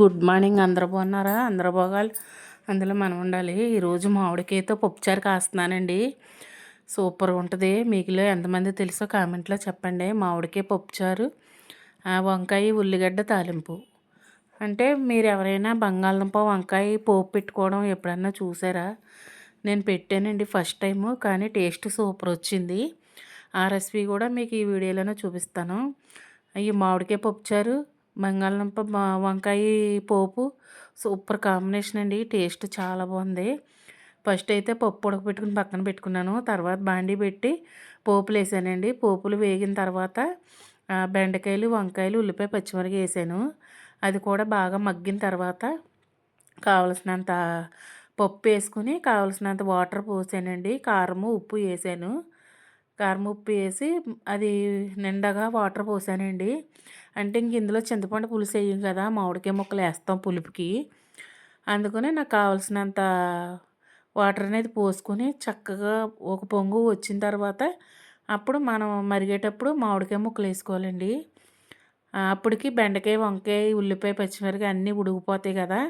Good morning అందరు బాగున్నారా? అందరు బాగాలి అందులో మనం ఉండాలి. ఈరోజు మామిడికాయతో పప్పుచారు కాస్తున్నానండి. సూపర్ ఉంటుంది. మీకులో ఎంతమంది తెలుసో కామెంట్లో చెప్పండి. మామిడికాయ పప్పుచారు వంకాయ ఉల్లిగడ్డ తాలింపు. అంటే మీరు ఎవరైనా బంగాళదుంప వంకాయ పోపు పెట్టుకోవడం ఎప్పుడన్నా చూసారా? నేను పెట్టానండి ఫస్ట్ టైము కానీ టేస్ట్ సూపర్ వచ్చింది. ఆ రెసిపీ కూడా మీకు ఈ వీడియోలోనే చూపిస్తాను. ఈ మామిడికాయ పప్పుచారు బంగాళదుంప వంకాయ పోపు. సూపర్ కాంబినేషన్ అండి. టేస్ట్ చాలా బాగుంది. ఫస్ట్ అయితే పప్పు ఉడకబెట్టుకుని పక్కన పెట్టుకున్నాను. తర్వాత బాండీ పెట్టి పోపులు వేసానండి. పోపులు వేగిన తర్వాత బెండకాయలు వంకాయలు ఉల్లిపాయ పచ్చిమిరపకాయ వేసాను. అది కూడా బాగా మగ్గిన తర్వాత కావలసినంత పప్పు వేసుకుని కావలసినంత వాటర్ పోసానండి. కారము ఉప్పు వేసాను. కారముప్పు వేసి అది నిండగా వాటర్ పోసానండి. అంటే ఇంక ఇందులో చింతపండు పులుసు వేయం కదా మామిడికాయ ముక్కలు వేస్తాం పులుపుకి. అందుకని నాకు కావాల్సినంత వాటర్ అనేది పోసుకొని చక్కగా ఒక పొంగు వచ్చిన తర్వాత అప్పుడు మనం మరిగేటప్పుడు మామిడికాయ ముక్కలు వేసుకోవాలండి. అప్పటికి బెండకాయ వంకాయ ఉల్లిపాయ పచ్చిమిరకాయ అన్నీ ఉడికిపోతాయి కదా.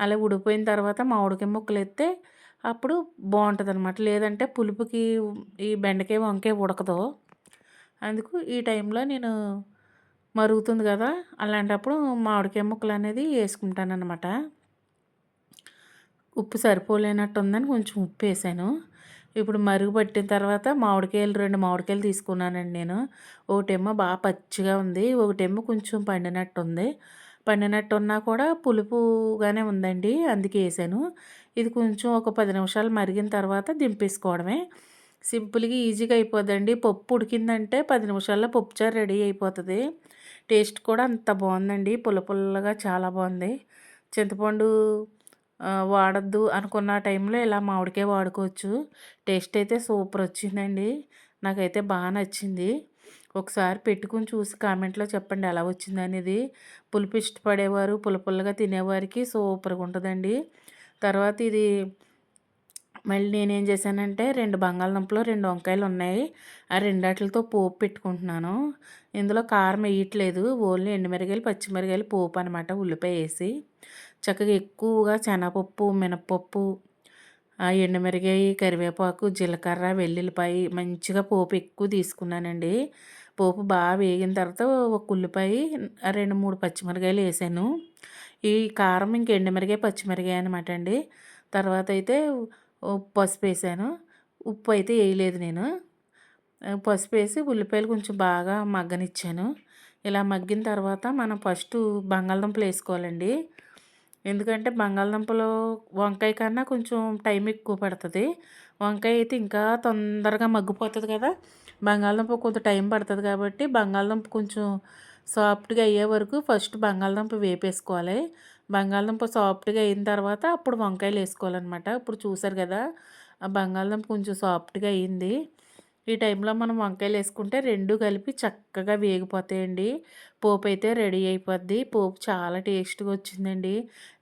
అలా ఉడికిపోయిన తర్వాత మామిడికాయ ముక్కలు ఎత్తే అప్పుడు బాగుంటుంది అనమాట లేదంటే పులుపుకి ఈ బెండకాయ వంకాయ ఉడకదు. అందుకు ఈ టైంలో నేను మరుగుతుంది కదా అలాంటప్పుడు మామిడికాయ ముక్కలు అనేది వేసుకుంటాను అనమాట ఉప్పు సరిపోలేనట్టు ఉందని కొంచెం ఉప్పు వేసాను. ఇప్పుడు మరుగు పట్టిన తర్వాత మామిడికాయలు రెండు మామిడికాయలు తీసుకున్నానండి నేను. ఒకటేమో బాగా పచ్చిగా ఉంది ఒకటేమో కొంచెం పండినట్టు ఉంది పండినట్టున్నా కూడా పులుపుగానే ఉందండి. అందుకే వేసాను. ఇది కొంచెం ఒక పది నిమిషాలు మరిగిన తర్వాత దింపేసుకోవడమే. సింపుల్గా ఈజీగా అయిపోద్దండి. పప్పు ఉడికిందంటే పది నిమిషాల్లో పప్పుచారు రెడీ అయిపోతుంది. టేస్ట్ కూడా అంత బాగుందండి. పుల్ల పుల్లగా చాలా బాగుంది. చింతపండు వాడద్దు అనుకున్న టైంలో ఇలా మామిడికాయ వాడుకోవచ్చు. టేస్ట్ అయితే సూపర్ వచ్చిందండి. నాకైతే బాగా నచ్చింది. ఒకసారి పెట్టుకుని చూసి కామెంట్లో చెప్పండి ఎలా వచ్చింది అనేది. పులుపు ఇష్టపడేవారు పుల్లపుల్లగా తినేవారికి సూపర్గా ఉంటుందండి. తర్వాత ఇది మళ్ళీ నేనేం చేశానంటే రెండు బంగాళదుంపలు రెండు వంకాయలు ఉన్నాయి. ఆ రెండాటిలతో పోపు పెట్టుకుంటున్నాను. ఇందులో కారం వేయట్లేదు. ఓన్లీ ఎండుమిరగాయలు పచ్చిమిరగాయలు పోపు అనమాట ఉల్లిపాయ వేసి. చక్కగా ఎక్కువగా శనగపప్పు మినపప్పు ఎండుమిరగాయ కరివేపాకు జీలకర్ర వెల్లుల్లిపాయ మంచిగా పోపు ఎక్కువ తీసుకున్నానండి. పోపు బాగా వేగిన తర్వాత ఒక ఉల్లిపాయ రెండు మూడు పచ్చిమిరకాయలు వేసాను. ఈ కారం ఇంక ఎండుమిరకాయ పచ్చిమిరకాయ అనమాట అండి. తర్వాత అయితే పసుపు వేసాను. ఉప్పు అయితే వేయలేదు నేను. పసుపు వేసి ఉల్లిపాయలు కొంచెం బాగా మగ్గనిచ్చాను. ఇలా మగ్గిన తర్వాత మనం ఫస్ట్ బంగాళదుంపలు వేసుకోవాలండి. ఎందుకంటే బంగాళదుంపలు వంకాయ కన్నా కొంచెం టైం ఎక్కువ పడుతుంది. వంకాయ అయితే ఇంకా తొందరగా మగ్గిపోతుంది కదా. బంగాళదుంప కొంత టైం పడుతుంది కాబట్టి బంగాళదుంప కొంచెం సాఫ్ట్గా అయ్యే వరకు ఫస్ట్ బంగాళదుంప వేపేసుకోవాలి. బంగాళదుంప సాఫ్ట్గా అయిన తర్వాత అప్పుడు వంకాయలు వేసుకోవాలన్నమాట. ఇప్పుడు చూసారు కదా ఆ బంగాళదుంప కొంచెం సాఫ్ట్గా అయ్యింది ఈ టైంలో మనం వంకాయలు వేసుకుంటే రెండు కలిపి చక్కగా వేగిపోతాయండి. పోపు అయితే రెడీ అయిపోద్ది. పోపు చాలా టేస్ట్గా వచ్చిందండి.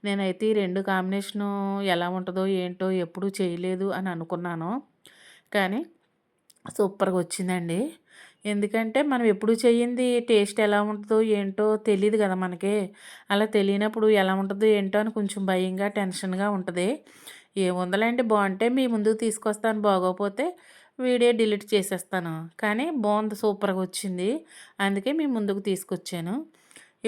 నేనైతే ఈ రెండు కాంబినేషను ఎలా ఉంటుందో ఏంటో ఎప్పుడూ చేయలేదు అని అనుకున్నాను. కానీ సూపర్గా వచ్చిందండి. ఎందుకంటే మనం ఎప్పుడు చేయింది టేస్ట్ ఎలా ఉంటుందో ఏంటో తెలియదు కదా మనకి. అలా తెలియనప్పుడు ఎలా ఉంటుందో ఏంటో అని కొంచెం భయంగా టెన్షన్గా ఉంటుంది. ఏముందలేండి బాగుంటే మీ ముందుకు తీసుకొస్తాను బాగోపోతే వీడియో డిలీట్ చేసేస్తాను. కానీ బాగుంది సూపర్గా వచ్చింది. అందుకే మీ ముందుకు తీసుకొచ్చాను.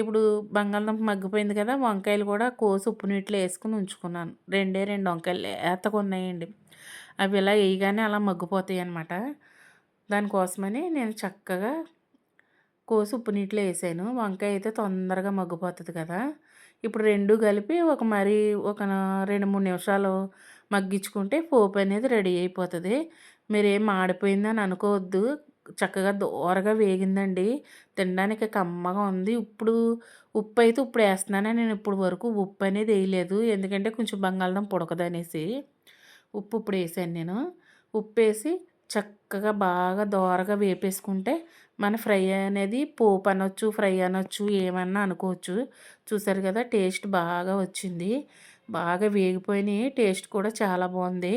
ఇప్పుడు బంగాళదుంప మగ్గిపోయింది కదా వంకాయలు కూడా కోసి ఉప్పు నీటిలో వేసుకుని ఉంచుకున్నాను. రెండే రెండు వంకాయలు లేతగా ఉన్నాయండి అవి ఇలా వేయగానే అలా మగ్గిపోతాయి అన్నమాట. దానికోసమని నేను చక్కగా కోసి ఉప్పు నీటిలో వేసాను. వంకాయ అయితే తొందరగా మగ్గిపోతుంది కదా. ఇప్పుడు రెండు కలిపి ఒక మరి ఒక రెండు మూడు నిమిషాలు మగ్గించుకుంటే పోపు అనేది రెడీ అయిపోతుంది. మీరేం మాడిపోయిందని అనుకోవద్దు. చక్కగా దూరగా వేగిందండి. తినడానికి కమ్మగా ఉంది. ఇప్పుడు ఉప్పు అయితే ఇప్పుడు వేస్తున్నాను. నేను ఇప్పుడు వరకు ఉప్పు అనేది వేయలేదు. ఎందుకంటే కొంచెం బంగాళదుంప ఉడకదనేసి ఉప్పు ఇప్పుడు వేసాను నేను. ఉప్పు వేసి చక్కగా బాగా దోరగా వేపేసుకుంటే మన ఫ్రై అనేది పోపు అనొచ్చు ఫ్రై అనొచ్చు ఏమన్నా అనుకోవచ్చు. చూసారు కదా టేస్ట్ బాగా వచ్చింది. బాగా వేగిపోయినాయి. టేస్ట్ కూడా చాలా బాగుంది.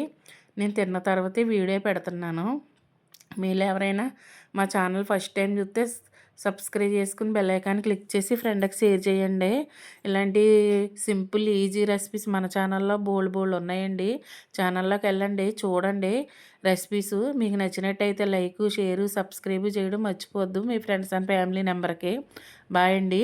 నేను తిన్న తర్వాతే వీడియో పెడుతున్నాను. మీరు ఎవరైనా మా ఛానల్ ఫస్ట్ టైం చూస్తే సబ్స్క్రైబ్ చేసుకుని బెల్ ఐకాన్ క్లిక్ చేసి ఫ్రెండ్కి షేర్ చేయండి. ఇలాంటి సింపుల్ ఈజీ రెసిపీస్ మన ఛానల్లో బోల్డ్ బోల్డ్ ఉన్నాయండి. ఛానల్లోకి వెళ్ళండి చూడండి రెసిపీస్. మీకు నచ్చినట్టయితే లైక్ షేరు సబ్స్క్రైబ్ చేయడం మర్చిపోవద్దు మీ ఫ్రెండ్స్ అండ్ ఫ్యామిలీ నెంబర్కి బాయ్ అండి.